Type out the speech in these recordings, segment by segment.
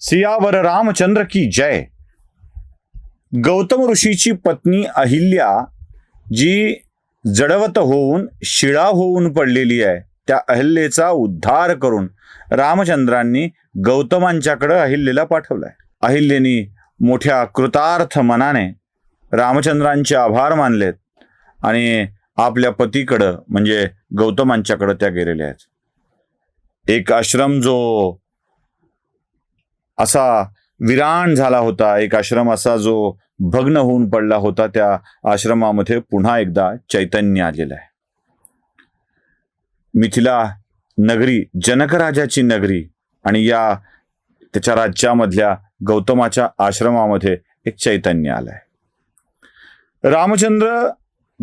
सियावर रामचंद्र की जय. गौतम ऋषीची पत्नी अहिल्या जी जडवत होऊन शिळा होऊन पडलेली आहे त्या अहिल्येचा उद्धार करून रामचंद्रांनी गौतमांच्याकडं अहिल्येला पाठवलाय. अहिल्येनी मोठ्या कृतार्थ मनाने रामचंद्रांचे आभार मानलेत आणि आपल्या पतीकडं म्हणजे गौतमांच्याकडं त्या गेलेल्या आहेत. एक आश्रम जो असा विराण झाला होता. एक आश्रम असा जो भग्न होऊन पडला होता. त्या आश्रमामध्ये पुन्हा एकदा चैतन्य आलेलं आहे. मिथिला नगरी जनकराजाची नगरी आणि या त्याच्या राज्यामधल्या गौतमाच्या आश्रमामध्ये एक चैतन्य आलंय. रामचंद्र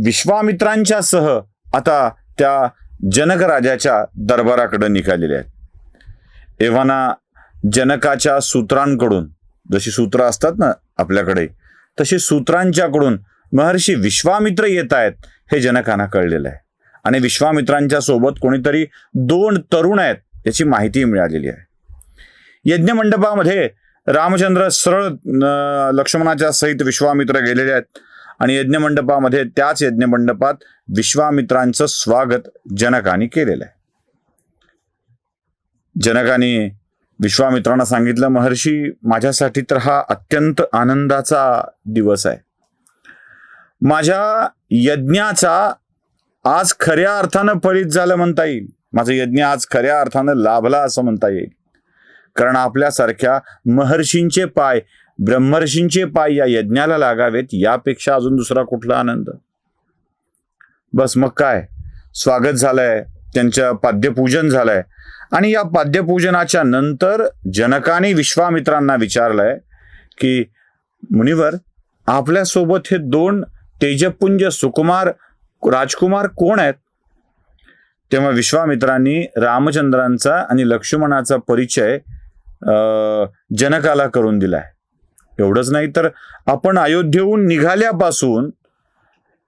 विश्वामित्रांच्या सह आता त्या जनकराजाच्या दरबाराकडे निघालेले आहेत. एव्हाना जनकाच्या सूत्रांकडून जशी सूत्र असतात ना आपल्याकडे तशी सूत्रांच्याकडून महर्षी विश्वामित्र येत आहेत हे जनकांना कळलेलं आहे. आणि विश्वामित्रांच्या सोबत कोणीतरी दोन तरुण आहेत याची माहिती मिळालेली आहे. यज्ञमंडपामध्ये रामचंद्र सरळ लक्ष्मणाच्या सहित विश्वामित्र गेलेले आहेत. आणि यज्ञमंडपामध्ये त्याच यज्ञमंडपात विश्वामित्रांचं स्वागत जनकाने केलेलं आहे. जनकाने विश्वामित्रांना सांगितलं महर्षी माझ्यासाठी तर हा अत्यंत आनंदाचा दिवस आहे. माझ्या यज्ञाचा आज खऱ्या अर्थानं फळीत झालं म्हणता येईल. माझं यज्ञ आज खऱ्या अर्थानं लाभला असं म्हणता येईल. कारण आपल्यासारख्या महर्षींचे पाय ब्रह्मर्षींचे पाय या यज्ञाला लागावेत यापेक्षा अजून दुसरा कुठला आनंद? बस मग काय? स्वागत झालंय त्यांचं पाद्यपूजन झालंय. आणि या पाद्यपूजनाच्या नंतर जनकाने विश्वामित्रांना विचारलंय की मुनिवर आपल्यासोबत हे दोन तेजपुंज सुकुमार राजकुमार कोण आहेत? तेव्हा विश्वामित्रांनी रामचंद्रांचा आणि लक्ष्मणाचा परिचय जनकाला करून दिलाय. एवढंच नाही तर आपण अयोध्येहून निघाल्यापासून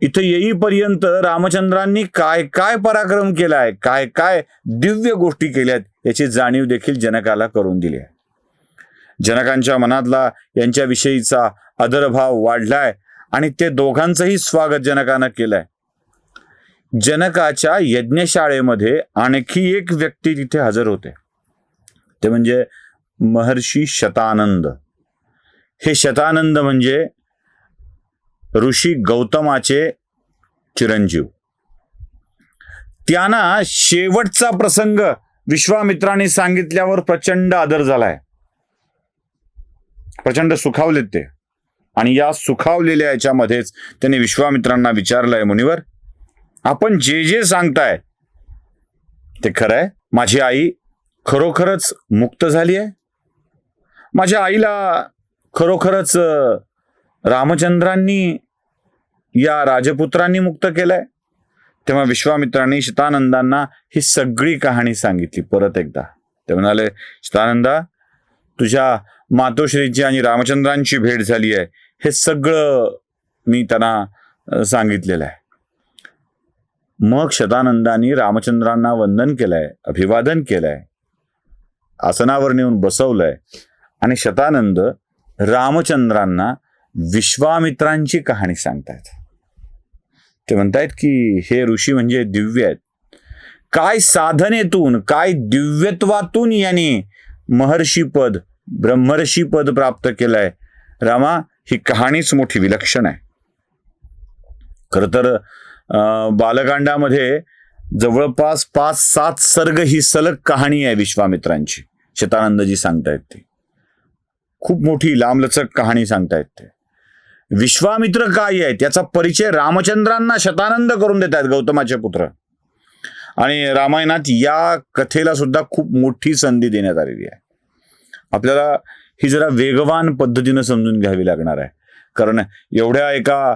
इथं येईपर्यंत रामचंद्रांनी काय काय पराक्रम केलाय काय काय दिव्य गोष्टी केल्यात याची जाणीव देखील जनकाला करून दिली आहे. जनकांच्या मनातला यांच्याविषयीचा आदरभाव वाढलाय आणि ते दोघांचंही स्वागत जनकानं केलंय. जनकाच्या यज्ञशाळेमध्ये आणखी एक व्यक्ती तिथे हजर होते. ते म्हणजे महर्षी शतानंद. हे शतानंद म्हणजे ऋषी गौतमाचे चिरंजीव. त्यांना शेवटचा प्रसंग विश्वामित्रांनी सांगितल्यावर प्रचंड आदर झालाय. प्रचंड सुखावलेत ते. आणि या सुखावलेल्या याच्यामध्येच त्यांनी विश्वामित्रांना विचारलंय मुनिवर आपण जे जे सांगताय ते खरं आहे माझी आई खरोखरच मुक्त झाली आहे माझ्या आईला खरोखरच रामचंद्रांनी या राजपुत्रांनी मुक्त केलंय. तेव्हा विश्वामित्रांनी शतानंदांना ही सगळी कहाणी सांगितली परत एकदा. ते म्हणाले शतानंदा तुझ्या मातोश्रीची आणि रामचंद्रांची भेट झाली आहे. हे सगळं मी त्यांना सांगितलेलं आहे. मग शतानंदांनी रामचंद्रांना वंदन केलंय अभिवादन केलंय आसनावर नेऊन बसवलंय आणि शतानंद रामचंद्रांना विश्वामित्रांची कहाणी सांगतायत. ते म्हणतायत की हे ऋषी म्हणजे दिव्य आहेत. काय साधनेतून काय दिव्यत्वातून यांनी महर्षीपद ब्रह्मर्षीपद प्राप्त केलंय? रामा ही कहाणीच मोठी विलक्षण आहे. खर तर अं, बालकांडामध्ये जवळपास पाच सात सर्ग ही सलग कहाणी आहे विश्वामित्रांची. शतानंदजी सांगतायत ती. खूप मोठी लांबलचक कहाणी सांगतायत ते. विश्वामित्र काय आहेत? याचा परिचय रामचंद्रांना शतानंद करून देत आहेत गौतमाचे पुत्र. आणि रामायणात या कथेला सुद्धा खूप मोठी संधी देण्यात आलेली आहे. आपल्याला ही जरा वेगवान पद्धतीनं समजून घ्यावी लागणार आहे. कारण एवढ्या एका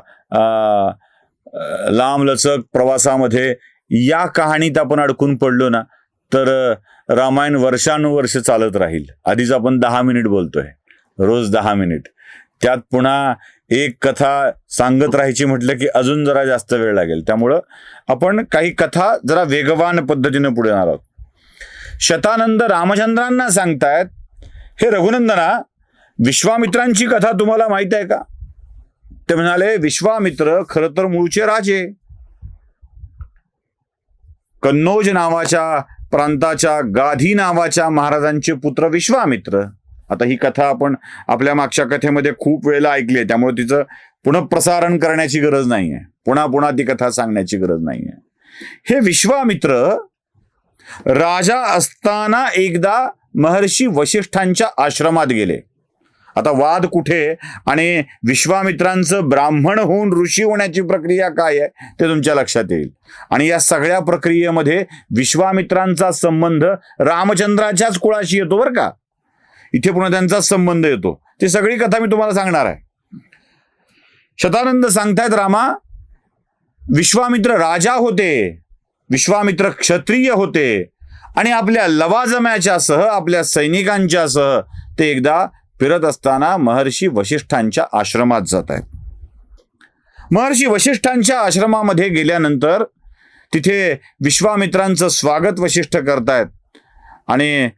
लांबलचक प्रवासामध्ये या कहाणीत आपण अडकून पडलो ना तर रामायण वर्षानुवर्ष चालत राहील. आधीच आपण दहा मिनिट बोलतोय. रोज दहा मिनिट. त्यात पुन्हा एक कथा सांगत राहायची म्हटलं की अजून जरा जास्त वेळ लागेल. त्यामुळं आपण काही कथा जरा वेगवान पद्धतीनं पुढे येणार आहोत. शतानंद रामचंद्रांना सांगतायत हे रघुनंदना विश्वामित्रांची कथा तुम्हाला माहीत आहे का? ते म्हणाले विश्वामित्र खर तर मूळचे राजे. कन्नौज नावाच्या प्रांताच्या गाधी नावाच्या महाराजांचे पुत्र विश्वामित्र. आता ही कथा आपण आपल्या मागच्या कथेमध्ये खूप वेळेला ऐकली आहे त्यामुळे तिचं पुनःप्रसारण करण्याची गरज नाही आहे पुन्हा पुन्हा ती कथा सांगण्याची गरज नाही आहे हे विश्वामित्र राजा असताना एकदा महर्षी वशिष्ठांच्या आश्रमात गेले. आता वाद कुठे आणि विश्वामित्रांचं ब्राह्मण होऊन ऋषी होण्याची प्रक्रिया काय आहे ते तुमच्या लक्षात येईल. आणि या सगळ्या प्रक्रियेमध्ये विश्वामित्रांचा संबंध रामचंद्राच्याच कुळाशी येतो बरं का. इथे पुन्हा त्यांचा संबंध येतो. ती सगळी कथा मी तुम्हाला सांगणार आहे. शतानंद सांगतायत रामा विश्वामित्र राजा होते विश्वामित्र क्षत्रिय होते आणि आपल्या लवाजम्याच्या सह आपल्या सैनिकांच्या सह ते एकदा फिरत असताना महर्षी वशिष्ठांच्या आश्रमात जात आहेत महर्षी वशिष्ठांच्या आश्रमामध्ये गेल्यानंतर तिथे विश्वामित्रांचं स्वागत वशिष्ठ करतायत आणि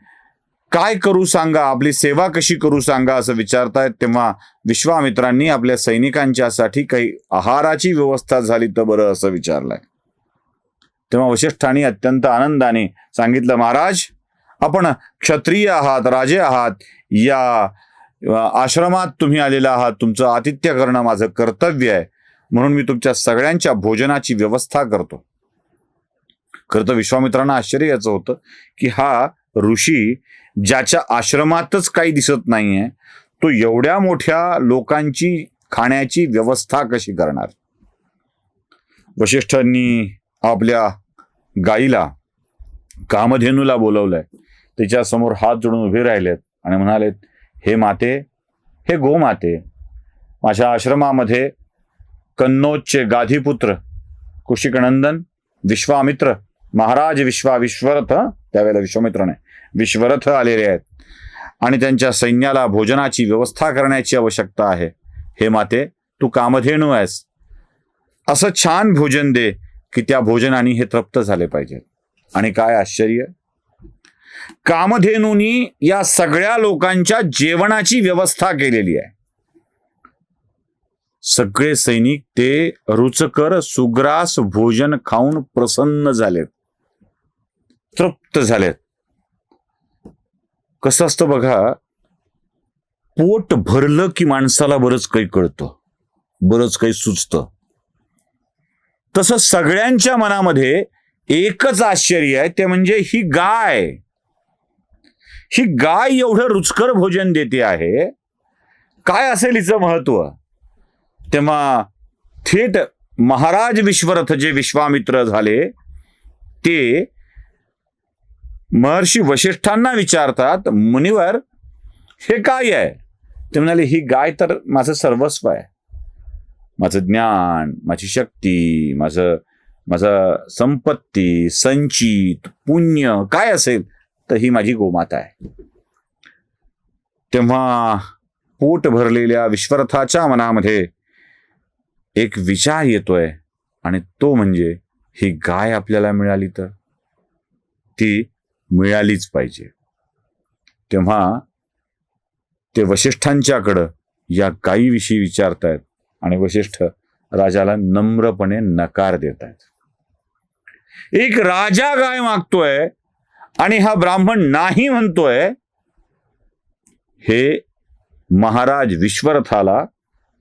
काय करू सांगा? आपली सेवा कशी करू सांगा? असं विचारतायत. तेव्हा विश्वामित्रांनी आपल्या सैनिकांच्यासाठी काही आहाराची व्यवस्था झाली तर बरं असं विचारलंय. तेव्हा वशिष्ठांनी अत्यंत आनंदाने सांगितलं महाराज आपण क्षत्रिय आहात राजे आहात. या आश्रमात तुम्ही आलेला आहात. तुमचं आतिथ्य करणं माझं कर्तव्य आहे. म्हणून मी तुमच्या सगळ्यांच्या भोजनाची व्यवस्था करतो. खरं तर विश्वामित्रांना आश्चर्य याचं होतं की हा ऋषी ज्याच्या आश्रमातच काही दिसत नाहीये तो एवढ्या मोठ्या लोकांची खाण्याची व्यवस्था कशी करणार? वशिष्ठांनी आपल्या गाईला कामधेनूला बोलवलंय. तिच्यासमोर हात जोडून उभे राहिलेत आणि म्हणालेत हे माते हे गोमाते माझ्या आश्रमामध्ये कन्नौजचे गाधीपुत्र कुशिकनंदन विश्वामित्र महाराज विश्वा विश्वरथ त्यावेळेला विश्वामित्र नाही विश्वरथ आलेले आहेत. आणि त्यांच्या सैन्याला भोजनाची व्यवस्था करण्याची आवश्यकता आहे. हे माते तू कामधेनू आहेस. असं छान भोजन दे की त्या भोजनाने हे तृप्त झाले पाहिजे. आणि काय आश्चर्य? कामधेनूनी या सगळ्या लोकांच्या जेवणाची व्यवस्था केलेली आहे. सगळे सैनिक ते रुचकर सुग्रास भोजन खाऊन प्रसन्न झालेत. तृप्त झालेत. कसं असतं बघा पोट भरलं की माणसाला बरंच काही कळतं बरंच काही सुचतं. तसं सगळ्यांच्या मनामध्ये एकच आश्चर्य आहे ते म्हणजे ही गाय. ही गाय एवढं रुचकर भोजन देते आहे. काय असेल हिचं महत्त्व तेव्हा थेट महाराज विश्वरथ जे विश्वामित्र झाले ते महर्षी वशिष्ठांना विचारतात मुनिवर हे काय आहे? ते म्हणाले ही गाय तर माझं सर्वस्व आहे. माझं ज्ञान माझी शक्ती माझं माझं संपत्ती संचित पुण्य काय असेल तर ही माझी गोमाता आहे. तेव्हा पोट भरलेल्या विश्वरथाच्या मनामध्ये एक विचार येतोय आणि तो म्हणजे ही गाय आपल्याला मिळाली तर? ती मिळालीच पाहिजे. तेव्हा ते वशिष्ठांच्याकडं या गायीविषयी विचारतायत आणि वशिष्ठ राजाला नम्रपणे नकार देत आहेत एक राजा गाय मागतोय आणि हा ब्राह्मण नाही म्हणतोय हे महाराज विश्वरथाला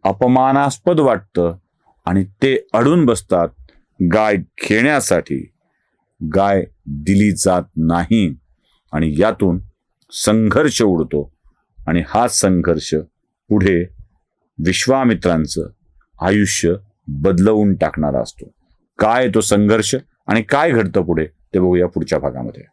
अपमानास्पद वाटतं आणि ते अडून बसतात गाय घेण्यासाठी. गाय दिली जात नाही. आणि यातून संघर्ष उडतो. आणि हा संघर्ष पुढे विश्वामित्रांचं आयुष्य बदलवून टाकणारा असतो. काय तो संघर्ष आणि काय घडतं पुढे ते बघूया पुढच्या भागामध्ये.